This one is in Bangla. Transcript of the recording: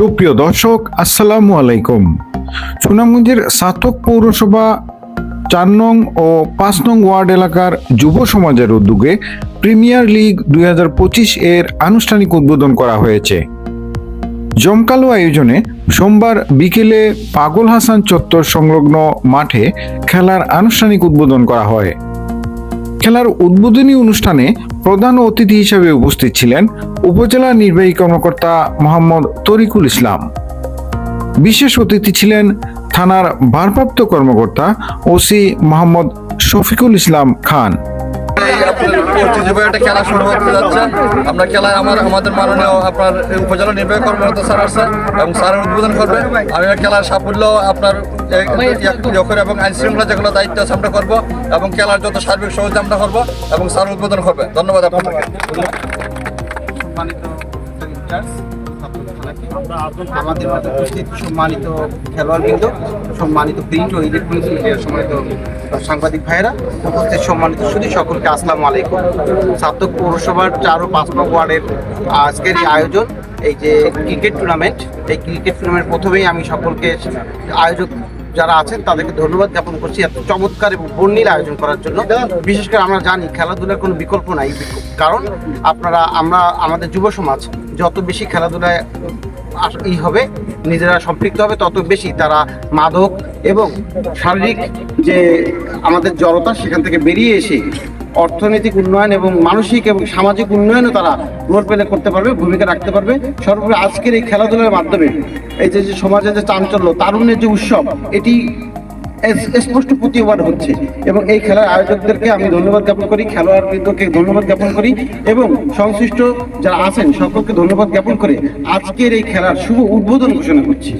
সুপ্রিয় দর্শক, আসসালামু আলাইকুম। সুনামগঞ্জের সাতক পৌরসভা চার নং ও পাঁচ নং ওয়ার্ড এলাকার যুব সমাজের উদ্যোগে প্রিমিয়ার লিগ দুই হাজার পঁচিশ এর আনুষ্ঠানিক উদ্বোধন করা হয়েছে। জমকালো আয়োজনে সোমবার বিকেলে পাগল হাসান চত্বর সংলগ্ন মাঠে খেলার আনুষ্ঠানিক উদ্বোধন করা হয়। খেলার উদ্বোধনী অনুষ্ঠানে প্রধান অতিথি হিসেবে উপস্থিত ছিলেন উপজেলা নির্বাহী কর্মকর্তা মোহাম্মদ তরিকুল ইসলাম। বিশেষ অতিথি ছিলেন থানার ভারপ্রাপ্ত কর্মকর্তা ওসি মোহাম্মদ শফিকুল ইসলাম খান। ঐতিহ্যবাহী একটা খেলা শুরু হতে যাচ্ছে। আমরা খেলায় আমার, আমাদের মাননীয় আপনার উপজেলা নির্বাহী কর্মকর্তা স্যার আছে এবং স্যার উদ্বোধন করবে। আমি খেলার সাফল্য আপনার ইয়ে এবং আইন শৃঙ্খলা যেগুলো দায়িত্ব আছে আমরা করব এবং খেলার যত সার্বিক সহযোগিতা আমরা করব এবং স্যার উদ্বোধন করবে ধন্যবাদ ইন্টার্স আমাদের মাঝে উপস্থিত সম্মানিত খেলোয়াড়বৃন্দ, সম্মানিত প্রিন্ট ও ইলেকট্রনিক্স মিডিয়ার সম্মানিত সাংবাদিক ভাইয়েরা, উপস্থিত সম্মানিত শুধু সকলকে আসসালামু আলাইকুম। সাতক পৌরসভার চার ও পাঁচ নং ওয়ার্ডের আজকের এই আয়োজন, এই যে ক্রিকেট টুর্নামেন্ট, এই ক্রিকেট টুর্নামেন্ট প্রথমেই আমি সকলকে আয়োজক যারা আছেন, তাদেরকে ধন্যবাদ জ্ঞাপন করছি এত চমৎকার এবং বর্ণিল আয়োজন করার জন্য। বিশেষ করে আমরা জানি খেলাধুলার কোনো বিকল্প নাই, কারণ আপনারা, আমরা, আমাদের যুব সমাজ যত বেশি খেলাধুলায় ই হবে, নিজেরা সম্পৃক্ত হবে, তত বেশি তারা মাদক এবং শারীরিক যে আমাদের জড়তা সেখান থেকে বেরিয়ে এসে অর্থনৈতিক উন্নয়ন এবং মানসিক এবং সামাজিক উন্নয়নও তারা রোল প্লে করতে পারবে, ভূমিকা রাখতে পারবে। সর্বোপরি আজকের এই খেলাধুলার মাধ্যমে এই যে সমাজের যে চাঞ্চল্য, তারুণ্যের যে উৎসব, এটি স্পষ্ট প্রতিবার হচ্ছে। এবং এই খেলার আয়োজকদেরকে আমি ধন্যবাদ জ্ঞাপন করি, খেলোয়াড়বৃন্দকে ধন্যবাদ জ্ঞাপন করি এবং সংশ্লিষ্ট যারা আছেন সকলকে ধন্যবাদ জ্ঞাপন করে আজকের এই খেলার শুভ উদ্বোধন ঘোষণা করছি।